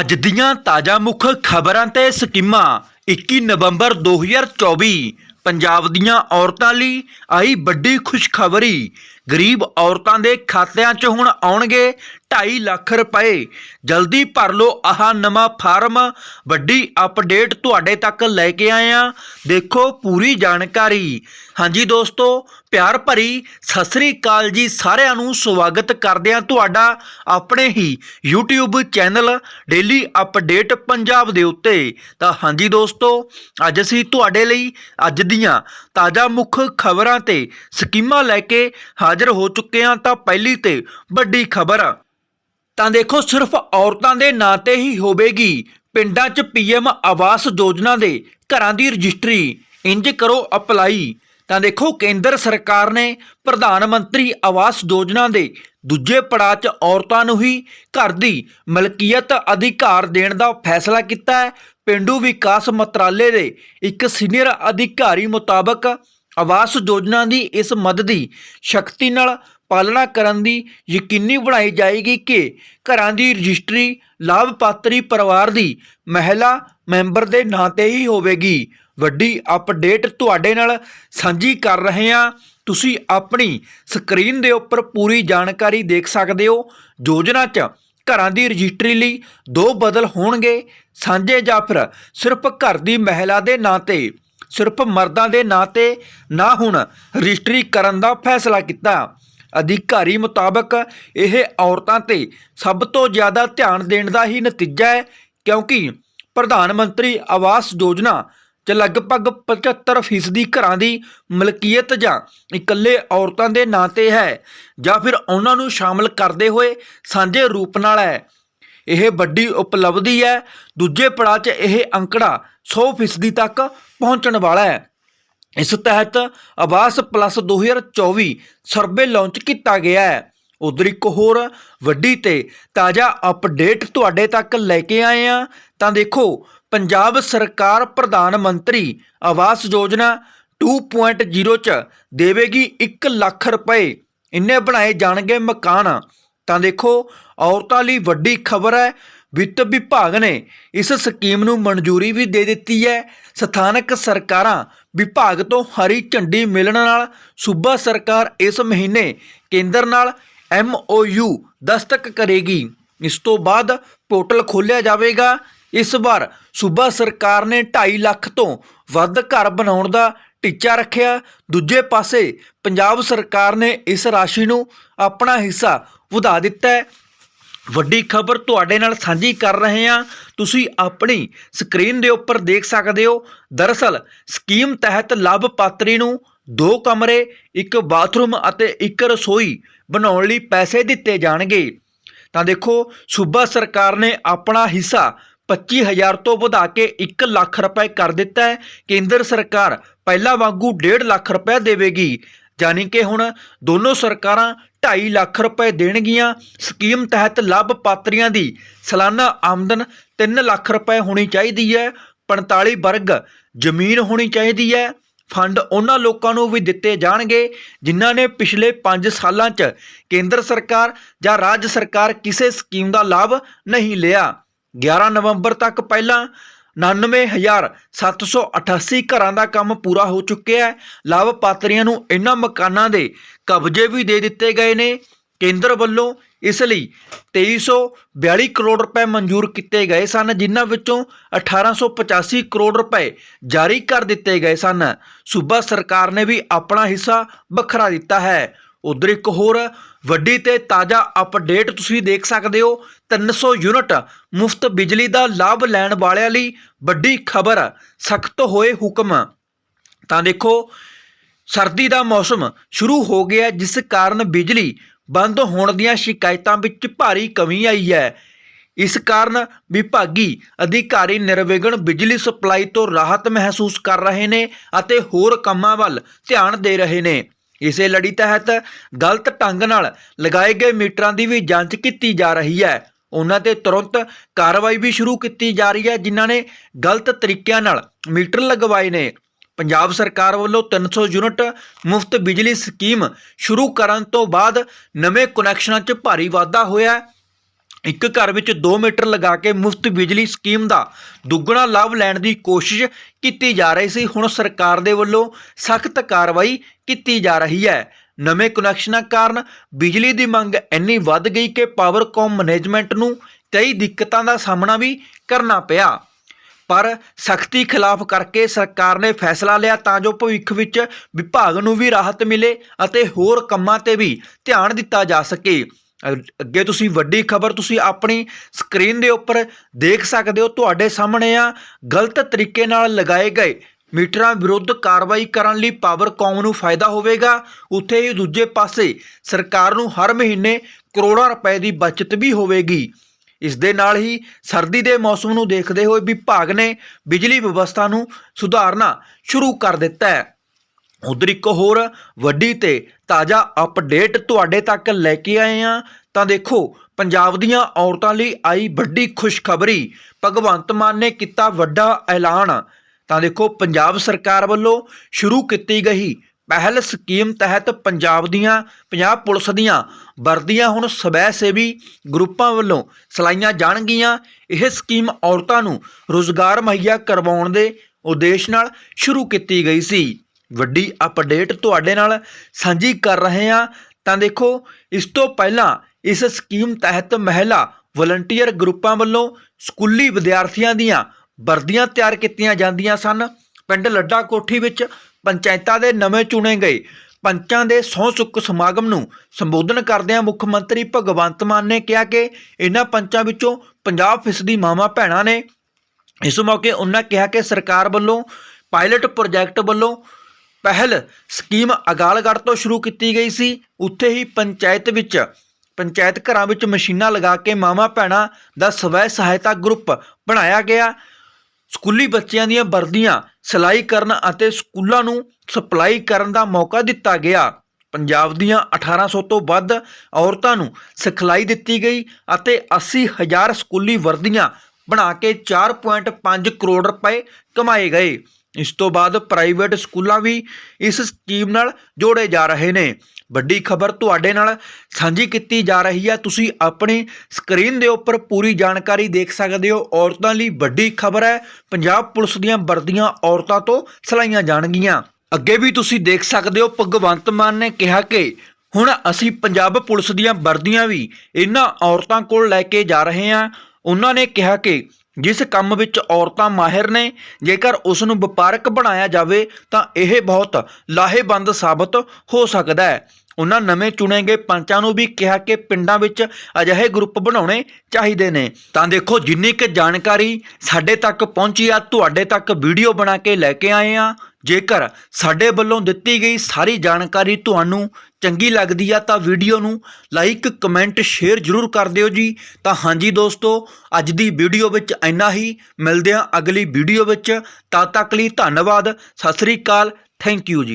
ਅੱਜ ਦੀਆਂ ਤਾਜ਼ਾ ਮੁੱਖ ਖਬਰਾਂ ਤੇ ਸਕੀਮਾਂ। 21 ਨਵੰਬਰ 2024 ਪੰਜਾਬ ਦੀਆਂ ਔਰਤਾਂ ਲਈ ਆਈ ਵੱਡੀ ਖੁਸ਼ਖਬਰੀ। ਗਰੀਬ ਔਰਤਾਂ ਦੇ ਖਾਤਿਆਂ 'ਚ ਹੁਣ ਆਉਣਗੇ 2.5 ਲੱਖ ਰੁਪਏ। ਜਲਦੀ ਭਰ ਲਓ ਆਹ ਨਵਾਂ ਫਾਰਮ। ਵੱਡੀ ਅਪਡੇਟ ਤੁਹਾਡੇ ਤੱਕ ਲੈ ਕੇ ਆਏ ਆ ਦੇਖੋ ਪੂਰੀ ਜਾਣਕਾਰੀ। ਹਾਂਜੀ ਦੋਸਤੋ, ਪਿਆਰ ਭਰੀ ਸਤਿ ਸ੍ਰੀ ਅਕਾਲ ਜੀ ਸਾਰਿਆਂ ਨੂੰ। ਸਵਾਗਤ ਕਰਦੇ ਹਾਂ ਤੁਹਾਡਾ ਆਪਣੇ ਹੀ YouTube channel daily update Punjab ਦੇ ਉੱਤੇ। ਤਾਂ ਹਾਂਜੀ ਦੋਸਤੋ, ਅੱਜ ਅਸੀਂ ਤੁਹਾਡੇ ਲਈ ਅੱਜ ਦੀਆਂ ਤਾਜ਼ਾ ਮੁੱਖ ਖਬਰਾਂ ਤੇ ਸਕੀਮਾਂ ਲੈ ਕੇ ਹਾਜ਼ਰ ਹੋ ਚੁੱਕੇ ਹਾਂ। ਤਾਂ ਪਹਿਲੀ ਤੇ ਵੱਡੀ ਖਬਰ ਤਾਂ ਦੇਖੋ ਸਿਰਫ ਔਰਤਾਂ ਦੇ ਨਾਂ ਤੇ ਹੀ ਹੋਵੇਗੀ। ਪਿੰਡਾਂ 'ਚ ਪੀਐਮ ਆਵਾਸ ਯੋਜਨਾ ਦੇ ਘਰਾਂ ਦੀ ਰਜਿਸਟਰੀ, ਇੰਜ ਕਰੋ ਅਪਲਾਈ। ਤਾਂ ਦੇਖੋ ਕੇਂਦਰ ਸਰਕਾਰ ਨੇ ਪ੍ਰਧਾਨ ਮੰਤਰੀ ਆਵਾਸ ਯੋਜਨਾ ਦੇ ਦੂਜੇ ਪੜਾਅ 'ਚ ਔਰਤਾਂ ਨੂੰ ਹੀ ਘਰ ਦੀ ਮਲਕੀਅਤ ਅਧਿਕਾਰ ਦੇਣ ਦਾ ਫੈਸਲਾ ਕੀਤਾ ਹੈ। ਪਿੰਡੂ ਵਿਕਾਸ ਮੰਤਰਾਲੇ ਦੇ ਇੱਕ ਸੀਨੀਅਰ ਅਧਿਕਾਰੀ ਮੁਤਾਬਕ ਆਵਾਸ ਯੋਜਨਾ ਦੀ ਇਸ ਮਦ ਦੀ ਸ਼ਕਤੀ ਨਾਲ ਪਾਲਣਾ ਕਰਨ ਦੀ ਯਕੀਨੀ ਬਣਾਈ ਜਾਏਗੀ ਕਿ ਘਰਾਂ ਦੀ ਰਜਿਸਟਰੀ ਲਾਭਪਾਤਰੀ ਪਰਿਵਾਰ ਦੀ ਮਹਿਲਾ ਮੈਂਬਰ ਦੇ ਨਾਂ ਤੇ ਹੀ ਹੋਵੇਗੀ। ਵੱਡੀ ਅਪਡੇਟ ਤੁਹਾਡੇ ਨਾਲ ਸਾਂਝੀ ਕਰ ਰਹੇ ਹਾਂ। ਤੁਸੀਂ ਆਪਣੀ ਸਕਰੀਨ ਦੇ ਉੱਪਰ ਪੂਰੀ ਜਾਣਕਾਰੀ ਦੇਖ ਸਕਦੇ ਹੋ। ਯੋਜਨਾ 'ਚ ਘਰਾਂ ਦੀ ਰਜਿਸਟਰੀ ਲਈ ਦੋ ਬਦਲ ਹੋਣਗੇ। ਸਾਂਝੇ ਜਾਂ ਫਿਰ ਸਿਰਫ ਘਰ ਦੀ ਮਹਿਲਾ ਦੇ ਨਾਂ ਤੇ, ਸਿਰਫ ਮਰਦਾਂ ਦੇ ਨਾਂ ਤੇ ਨਾ ਹੁਣ ਰਜਿਸਟਰੀ ਕਰਨ ਦਾ ਫੈਸਲਾ ਕੀਤਾ। ਅਧਿਕਾਰੀ ਮੁਤਾਬਕ ਇਹ ਔਰਤਾਂ ਤੇ ਸਭ ਤੋਂ ਜ਼ਿਆਦਾ ਧਿਆਨ ਦੇਣ ਦਾ ਹੀ ਨਤੀਜਾ ਹੈ, ਕਿਉਂਕਿ ਪ੍ਰਧਾਨ ਮੰਤਰੀ ਆਵਾਸ ਯੋਜਨਾ ਚ ਲਗਭਗ 75% ਘਰਾਂ ਦੀ ਮਲਕੀਅਤ ਜਾਂ ਇਕੱਲੇ ਔਰਤਾਂ ਦੇ ਨਾਂ ਤੇ ਹੈ ਜਾਂ ਫਿਰ ਉਹਨਾਂ ਨੂੰ ਸ਼ਾਮਲ ਕਰਦੇ ਹੋਏ ਸਾਂਝੇ ਰੂਪ ਨਾਲ ਹੈ। ਇਹ ਵੱਡੀ ਉਪਲਬਧੀ ਹੈ, ਦੂਜੇ ਪੜਾਅ 'ਚ ਇਹ ਅੰਕੜਾ 100% ਤੱਕ ਪਹੁੰਚਣ ਵਾਲਾ ਹੈ। ਇਸ ਤਹਿਤ ਆਵਾਸ ਪਲੱਸ 2024 ਸਰਵੇ ਲਾਂਚ ਕੀਤਾ ਗਿਆ ਹੈ। ਉਧਰ ਇੱਕ ਹੋਰ ਵੱਡੀ ਤੇ ਤਾਜ਼ਾ ਅਪਡੇਟ ਤੁਹਾਡੇ ਤੱਕ ਲੈ ਕੇ ਆਏ ਆ ਤਾਂ ਦੇਖੋ, ਪੰਜਾਬ ਸਰਕਾਰ ਪ੍ਰਧਾਨ ਮੰਤਰੀ ਆਵਾਸ ਯੋਜਨਾ 2.0 ਚ ਦੇਵੇਗੀ 1 ਲੱਖ ਰੁਪਏ। ਇੰਨੇ ਬਣਾਏ ਜਾਣਗੇ ਮਕਾਨ। ਤਾਂ ਦੇਖੋ, ਔਰਤਾਂ ਲਈ ਵੱਡੀ ਖਬਰ ਹੈ, ਵਿੱਤ ਵਿਭਾਗ ਨੇ ਇਸ ਸਕੀਮ ਨੂੰ ਮਨਜ਼ੂਰੀ ਵੀ ਦੇ ਦਿੱਤੀ ਹੈ। ਸਥਾਨਕ ਸਰਕਾਰਾਂ ਵਿਭਾਗ ਤੋਂ ਹਰੀ ਝੰਡੀ ਮਿਲਣ ਨਾਲ ਸੂਬਾ ਸਰਕਾਰ ਇਸ ਮਹੀਨੇ ਕੇਂਦਰ ਨਾਲ MOU ਦਸਤਕ ਕਰੇਗੀ। ਇਸ ਤੋਂ ਬਾਅਦ ਪੋਰਟਲ ਖੋਲ੍ਹਿਆ ਜਾਵੇਗਾ। ਇਸ ਵਾਰ ਸੂਬਾ ਸਰਕਾਰ ਨੇ 2.5 ਲੱਖ ਤੋਂ ਵੱਧ ਘਰ ਬਣਾਉਣ ਦਾ ਟੀਚਾ ਰੱਖਿਆ। ਦੂਜੇ ਪਾਸੇ ਪੰਜਾਬ ਸਰਕਾਰ ਨੇ ਇਸ ਰਾਸ਼ੀ ਨੂੰ ਆਪਣਾ ਹਿੱਸਾ ਵਧਾ ਦਿੱਤਾ ਹੈ। ਵੱਡੀ ਖਬਰ ਤੁਹਾਡੇ ਨਾਲ ਸਾਂਝੀ ਕਰ ਰਹੇ ਹਾਂ। ਤੁਸੀਂ ਆਪਣੀ ਸਕਰੀਨ ਦੇ ਉੱਪਰ ਦੇਖ ਸਕਦੇ ਹੋ। ਦਰਅਸਲ, ਸਕੀਮ ਤਹਿਤ ਲਾਭਪਾਤਰੀ ਨੂੰ ਦੋ ਕਮਰੇ, ਇੱਕ ਬਾਥਰੂਮ ਅਤੇ ਇੱਕ ਰਸੋਈ ਬਣਾਉਣ ਲਈ ਪੈਸੇ ਦਿੱਤੇ ਜਾਣਗੇ। ਤਾਂ ਦੇਖੋ, ਸੂਬਾ ਸਰਕਾਰ ਨੇ ਆਪਣਾ ਹਿੱਸਾ 25000 ਤੋਂ ਵਧਾ ਕੇ 1 ਲੱਖ ਰੁਪਏ ਕਰ ਦਿੱਤਾ ਹੈ। ਕੇਂਦਰ ਸਰਕਾਰ ਪਹਿਲਾਂ ਵਾਂਗੂ 1.5 ਲੱਖ ਰੁਪਏ ਦੇਵੇਗੀ। ਯਾਨੀ ਕਿ ਹੁਣ ਦੋਨੋਂ ਸਰਕਾਰਾਂ 2.5 ਲੱਖ ਰੁਪਏ ਦੇਣਗੀਆਂ, ਸਕੀਮ ਤਹਿਤ ਲਾਭਪਾਤਰੀਆਂ ਦੀ ਸਾਲਾਨਾ ਆਮਦਨ 3 ਲੱਖ ਰੁਪਏ ਹੋਣੀ ਚਾਹੀਦੀ ਹੈ 45 ਵਰਗ ਜ਼ਮੀਨ ਹੋਣੀ ਚਾਹੀਦੀ ਹੈ। ਫੰਡ ਉਹਨਾਂ ਲੋਕਾਂ ਨੂੰ ਵੀ ਦਿੱਤੇ ਜਾਣਗੇ ਜਿਨ੍ਹਾਂ ਨੇ ਪਿਛਲੇ 5 ਸਾਲਾਂ 'ਚ ਕੇਂਦਰ ਸਰਕਾਰ ਜਾਂ ਰਾਜ ਸਰਕਾਰ ਕਿਸੇ ਸਕੀਮ ਦਾ ਲਾਭ ਨਹੀਂ ਲਿਆ। 11 ਨਵੰਬਰ ਤੱਕ ਪਹਿਲਾਂ 99788 ਘਰਾਂ ਦਾ ਕੰਮ ਪੂਰਾ ਹੋ ਚੁੱਕਿਆ ਹੈ। ਲਾਭਪਾਤਰੀਆਂ ਨੂੰ ਇਹਨਾਂ ਮਕਾਨਾਂ ਦੇ ਕਬਜ਼ੇ ਵੀ ਦੇ ਦਿੱਤੇ ਗਏ ਨੇ। ਕੇਂਦਰ ਵੱਲੋਂ ਇਸ ਲਈ 2342 ਕਰੋੜ ਰੁਪਏ ਮਨਜ਼ੂਰ ਕੀਤੇ ਗਏ ਸਨ, ਜਿਨ੍ਹਾਂ ਵਿੱਚੋਂ 1885 ਕਰੋੜ ਰੁਪਏ ਜਾਰੀ ਕਰ ਦਿੱਤੇ ਗਏ ਸਨ। ਸੂਬਾ ਸਰਕਾਰ ਨੇ ਵੀ ਆਪਣਾ ਹਿੱਸਾ ਵੱਖਰਾ ਦਿੱਤਾ ਹੈ। ਉਧਰ ਇੱਕ ਹੋਰ, ਵੱਡੀ ਤੇ ਤਾਜ਼ਾ ਅਪਡੇਟ ਤੁਸੀਂ ਦੇਖ ਸਕਦੇ ਹੋ। 300 ਯੂਨਿਟ ਮੁਫਤ ਬਿਜਲੀ ਦਾ ਲਾਭ ਲੈਣ ਵਾਲਿਆਂ ਲਈ ਵੱਡੀ ਖਬਰ, ਸਖਤ ਹੋਏ ਹੁਕਮ। ਤਾਂ ਦੇਖੋ, ਸਰਦੀ ਦਾ ਮੌਸਮ ਸ਼ੁਰੂ ਹੋ ਗਿਆ ਜਿਸ ਕਾਰਨ ਬਿਜਲੀ ਬੰਦ ਹੋਣ ਦੀਆਂ ਸ਼ਿਕਾਇਤਾਂ ਵਿੱਚ ਭਾਰੀ ਕਮੀ ਆਈ ਹੈ। ਇਸ ਕਾਰਨ ਵਿਭਾਗੀ ਅਧਿਕਾਰੀ ਨਿਰਵਿਘਨ ਬਿਜਲੀ ਸਪਲਾਈ ਤੋਂ ਰਾਹਤ ਮਹਿਸੂਸ ਕਰ ਰਹੇ ਨੇ ਅਤੇ ਹੋਰ ਕੰਮਾਂ ਵੱਲ ਧਿਆਨ ਦੇ ਰਹੇ ਨੇ। ਇਸੇ ਲੜੀ ਤਹਿਤ ਗਲਤ ਢੰਗ ਨਾਲ ਲਗਾਏ ਗਏ ਮੀਟਰਾਂ ਦੀ ਵੀ ਜਾਂਚ ਕੀਤੀ ਜਾ ਰਹੀ ਹੈ। ਉਹਨਾਂ ਤੇ ਤੁਰੰਤ ਕਾਰਵਾਈ ਵੀ ਸ਼ੁਰੂ ਕੀਤੀ ਜਾ ਰਹੀ ਹੈ, ਜਿਨ੍ਹਾਂ ਨੇ ਗਲਤ ਤਰੀਕਿਆਂ ਨਾਲ ਮੀਟਰ ਲਗਵਾਏ ਨੇ। ਪੰਜਾਬ ਸਰਕਾਰ ਵੱਲੋਂ 300 ਯੂਨਿਟ ਮੁਫਤ ਬਿਜਲੀ ਸਕੀਮ ਸ਼ੁਰੂ ਕਰਨ ਤੋਂ ਬਾਅਦ ਨਵੇਂ ਕਨੈਕਸ਼ਨਾਂ 'ਚ ਭਾਰੀ ਵਾਧਾ ਹੋਇਆ ਹੈ। ਇੱਕ ਘਰ ਵਿੱਚ 2 ਮੀਟਰ ਲਗਾ ਕੇ ਮੁਫਤ ਬਿਜਲੀ ਸਕੀਮ ਦਾ ਦੁੱਗਣਾ ਲਾਭ ਲੈਣ ਦੀ ਕੋਸ਼ਿਸ਼ ਕੀਤੀ ਜਾ ਰਹੀ ਸੀ। ਹੁਣ ਸਰਕਾਰ ਦੇ ਵੱਲੋਂ ਸਖਤ ਕਾਰਵਾਈ ਕੀਤੀ ਜਾ ਰਹੀ ਹੈ। ਨਵੇਂ ਕਨੈਕਸ਼ਨਾਂ ਕਾਰਨ ਬਿਜਲੀ ਦੀ ਮੰਗ ਇੰਨੀ ਵੱਧ ਗਈ ਕਿ ਪਾਵਰਕਾਮ ਮੈਨੇਜਮੈਂਟ ਨੂੰ ਕਈ ਦਿੱਕਤਾਂ ਦਾ ਸਾਹਮਣਾ ਵੀ ਕਰਨਾ ਪਿਆ। ਪਰ ਸਖਤੀ ਖਿਲਾਫ ਕਰਕੇ ਸਰਕਾਰ ਨੇ ਫੈਸਲਾ ਲਿਆ ਤਾਂ ਜੋ ਭਵਿੱਖ ਵਿੱਚ ਵਿਭਾਗ ਨੂੰ ਵੀ ਰਾਹਤ ਮਿਲੇ ਅਤੇ ਹੋਰ ਕੰਮਾਂ ਤੇ ਵੀ ਧਿਆਨ ਦਿੱਤਾ ਜਾ ਸਕੇ। ਅੱਗੇ ਤੁਸੀਂ ਵੱਡੀ ਖਬਰ ਤੁਸੀਂ ਆਪਣੀ ਸਕਰੀਨ ਦੇ ਉੱਪਰ ਦੇਖ ਸਕਦੇ ਹੋ, ਤੁਹਾਡੇ ਸਾਹਮਣੇ ਆ, ਗਲਤ ਤਰੀਕੇ ਨਾਲ ਲਗਾਏ ਗਏ ਮੀਟਰਾਂ ਵਿਰੁੱਧ ਕਾਰਵਾਈ ਕਰਨ ਲਈ ਪਾਵਰਕਾਮ ਨੂੰ ਫਾਇਦਾ ਹੋਵੇਗਾ। ਉੱਥੇ ਹੀ ਦੂਜੇ ਪਾਸੇ ਸਰਕਾਰ ਨੂੰ ਹਰ ਮਹੀਨੇ ਕਰੋੜਾਂ ਰੁਪਏ ਦੀ ਬਚਤ ਵੀ ਹੋਵੇਗੀ। ਇਸ ਦੇ ਨਾਲ ਹੀ ਸਰਦੀ ਦੇ ਮੌਸਮ ਨੂੰ ਦੇਖਦੇ ਹੋਏ ਵਿਭਾਗ ਨੇ ਬਿਜਲੀ ਵਿਵਸਥਾ ਨੂੰ ਸੁਧਾਰਨਾ ਸ਼ੁਰੂ ਕਰ ਦਿੱਤਾ ਹੈ। ਉਧਰ ਇੱਕ ਹੋਰ ਵੱਡੀ ਤੇ ਤਾਜ਼ਾ ਅਪਡੇਟ ਤੁਹਾਡੇ ਤੱਕ ਲੈ ਕੇ ਆਏ ਆ ਤਾਂ ਦੇਖੋ, ਪੰਜਾਬ ਦੀਆਂ ਔਰਤਾਂ ਲਈ ਆਈ ਵੱਡੀ ਖੁਸ਼ਖਬਰੀ। ਭਗਵੰਤ ਮਾਨ ਨੇ ਕੀਤਾ ਵੱਡਾ ਐਲਾਨ। ਤਾਂ ਦੇਖੋ, ਪੰਜਾਬ ਸਰਕਾਰ ਵੱਲੋਂ ਸ਼ੁਰੂ ਕੀਤੀ ਗਈ ਪਹਿਲ ਸਕੀਮ ਤਹਿਤ ਪੰਜਾਬ ਦੀਆਂ, ਪੰਜਾਬ ਪੁਲਿਸ ਦੀਆਂ ਵਰਦੀਆਂ ਹੁਣ ਸਵੈ ਸੇਵੀ ਗਰੁੱਪਾਂ ਵੱਲੋਂ ਚਲਾਈਆਂ ਜਾਣਗੀਆਂ। ਇਹ ਸਕੀਮ ਔਰਤਾਂ ਨੂੰ ਰੋਜ਼ਗਾਰ ਮੁਹੱਈਆ ਕਰਵਾਉਣ ਦੇ ਉਦੇਸ਼ ਨਾਲ ਸ਼ੁਰੂ ਕੀਤੀ ਗਈ ਸੀ। ਵੱਡੀ ਅਪਡੇਟ ਤੁਹਾਡੇ ਨਾਲ ਸਾਂਝੀ ਕਰ ਰਹੇ ਹਾਂ। ਤਾਂ ਦੇਖੋ, ਇਸ ਤੋਂ ਪਹਿਲਾਂ ਇਸ ਸਕੀਮ ਤਹਿਤ ਮਹਿਲਾ ਵਲੰਟੀਅਰ ਗਰੁੱਪਾਂ ਵੱਲੋਂ ਸਕੂਲੀ ਵਿਦਿਆਰਥੀਆਂ ਦੀਆਂ ਵਰਦੀਆਂ ਤਿਆਰ ਕੀਤੀਆਂ ਜਾਂਦੀਆਂ ਸਨ। ਪਿੰਡ ਲੱਡਾ ਕੋਠੀ ਵਿੱਚ ਪੰਚਾਇਤਾਂ ਦੇ ਨਵੇਂ ਚੁਣੇ ਗਏ ਪੰਚਾਂ ਦੇ ਸਹੁੰ ਸੁੱਕ ਸਮਾਗਮ ਨੂੰ ਸੰਬੋਧਨ ਕਰਦਿਆਂ ਮੁੱਖ ਮੰਤਰੀ ਭਗਵੰਤ ਮਾਨ ਨੇ ਕਿਹਾ ਕਿ ਇਹਨਾਂ ਪੰਚਾਂ ਵਿੱਚੋਂ 50% ਮਾਵਾਂ ਭੈਣਾਂ ਨੇ। ਇਸ ਮੌਕੇ ਉਹਨਾਂ ਕਿਹਾ ਕਿ ਸਰਕਾਰ ਵੱਲੋਂ ਪਾਇਲਟ ਪ੍ਰੋਜੈਕਟ ਵੱਲੋਂ ਪਹਿਲ ਸਕੀਮ ਅਗਾਲਗੜ੍ਹ ਤੋਂ ਸ਼ੁਰੂ ਕੀਤੀ ਗਈ ਸੀ। ਉੱਥੇ ਹੀ ਪੰਚਾਇਤ ਵਿੱਚ, ਪੰਚਾਇਤ ਘਰਾਂ ਵਿੱਚ ਮਸ਼ੀਨਾਂ ਲਗਾ ਕੇ ਮਾਵਾਂ ਭੈਣਾਂ ਦਾ ਸਵੈ ਸਹਾਇਤਾ ਗਰੁੱਪ ਬਣਾਇਆ ਗਿਆ। ਸਕੂਲੀ ਬੱਚਿਆਂ ਦੀਆਂ ਵਰਦੀਆਂ ਸਿਲਾਈ ਕਰਨ ਅਤੇ ਸਕੂਲਾਂ ਨੂੰ ਸਪਲਾਈ ਕਰਨ ਦਾ ਮੌਕਾ ਦਿੱਤਾ ਗਿਆ। ਪੰਜਾਬ ਦੀਆਂ 1800 ਤੋਂ ਵੱਧ ਔਰਤਾਂ ਨੂੰ ਸਿਖਲਾਈ ਦਿੱਤੀ ਗਈ ਅਤੇ 80000 ਸਕੂਲੀ ਵਰਦੀਆਂ ਬਣਾ ਕੇ 4.5 ਕਰੋੜ ਰੁਪਏ ਕਮਾਏ ਗਏ। ਇਸ ਤੋਂ ਬਾਅਦ ਪ੍ਰਾਈਵੇਟ ਸਕੂਲਾਂ ਵੀ ਇਸ ਸਕੀਮ ਨਾਲ ਜੋੜੇ ਜਾ ਰਹੇ ਨੇ। ਵੱਡੀ ਖਬਰ ਤੁਹਾਡੇ ਨਾਲ ਸਾਂਝੀ ਕੀਤੀ ਜਾ ਰਹੀ ਹੈ। ਤੁਸੀਂ ਆਪਣੀ ਸਕਰੀਨ ਦੇ ਉੱਪਰ ਪੂਰੀ ਜਾਣਕਾਰੀ ਦੇਖ ਸਕਦੇ ਹੋ। ਔਰਤਾਂ ਲਈ ਵੱਡੀ ਖਬਰ ਹੈ। ਪੰਜਾਬ ਪੁਲਿਸ ਦੀਆਂ ਵਰਦੀਆਂ ਔਰਤਾਂ ਤੋਂ ਸਿਲਾਈਆਂ ਜਾਣਗੀਆਂ। ਅੱਗੇ ਵੀ ਤੁਸੀਂ ਦੇਖ ਸਕਦੇ ਹੋ, ਭਗਵੰਤ ਮਾਨ ਨੇ ਕਿਹਾ ਕਿ ਹੁਣ ਅਸੀਂ ਪੰਜਾਬ ਪੁਲਿਸ ਦੀਆਂ ਵਰਦੀਆਂ ਵੀ ਇਹਨਾਂ ਔਰਤਾਂ ਕੋਲ ਲੈ ਕੇ ਜਾ ਰਹੇ ਹਾਂ। ਉਹਨਾਂ ਨੇ ਕਿਹਾ ਕਿ ਜਿਸ ਕੰਮ ਵਿੱਚ ਔਰਤਾਂ ਮਾਹਿਰ ਨੇ, ਜੇਕਰ ਉਸ ਨੂੰ ਵਪਾਰਕ ਬਣਾਇਆ ਜਾਵੇ, ਤਾਂ ਇਹ ਬਹੁਤ ਲਾਹੇਵੰਦ ਸਾਬਤ ਹੋ ਸਕਦਾ ਹੈ। ਉਹਨਾਂ ਨਵੇਂ ਚੁਣੇ ਗਏ ਪੰਚਾਂ ਨੂੰ ਵੀ ਕਿਹਾ ਕਿ ਪਿੰਡਾਂ ਵਿੱਚ ਅਜਿਹੇ ਗਰੁੱਪ ਬਣਾਉਣੇ ਚਾਹੀਦੇ ਨੇ। ਤਾਂ ਦੇਖੋ, ਜਿੰਨੀ ਕੁ ਜਾਣਕਾਰੀ ਸਾਡੇ ਤੱਕ ਪਹੁੰਚੀ ਆ, ਤੁਹਾਡੇ ਤੱਕ ਵੀਡੀਓ ਬਣਾ ਕੇ ਲੈ ਕੇ ਆਏ ਆ। ਜੇਕਰ ਸਾਡੇ ਵੱਲੋਂ ਦਿੱਤੀ ਗਈ ਸਾਰੀ ਜਾਣਕਾਰੀ ਤੁਹਾਨੂੰ ਚੰਗੀ ਲੱਗਦੀ ਆ ਤਾਂ ਵੀਡੀਓ ਨੂੰ ਲਾਈਕ, ਕਮੈਂਟ, ਸ਼ੇਅਰ ਜ਼ਰੂਰ ਕਰ ਦਿਓ ਜੀ। ਤਾਂ ਹਾਂਜੀ ਦੋਸਤੋ, ਅੱਜ ਦੀ ਵੀਡੀਓ ਵਿੱਚ ਇੰਨਾ ਹੀ। ਮਿਲਦੇ ਹਾਂ ਅਗਲੀ ਵੀਡੀਓ ਵਿੱਚ। ਤਦ ਤੱਕ ਲਈ ਧੰਨਵਾਦ। ਸਤਿ ਸ੍ਰੀ ਅਕਾਲ। ਥੈਂਕ ਯੂ ਜੀ।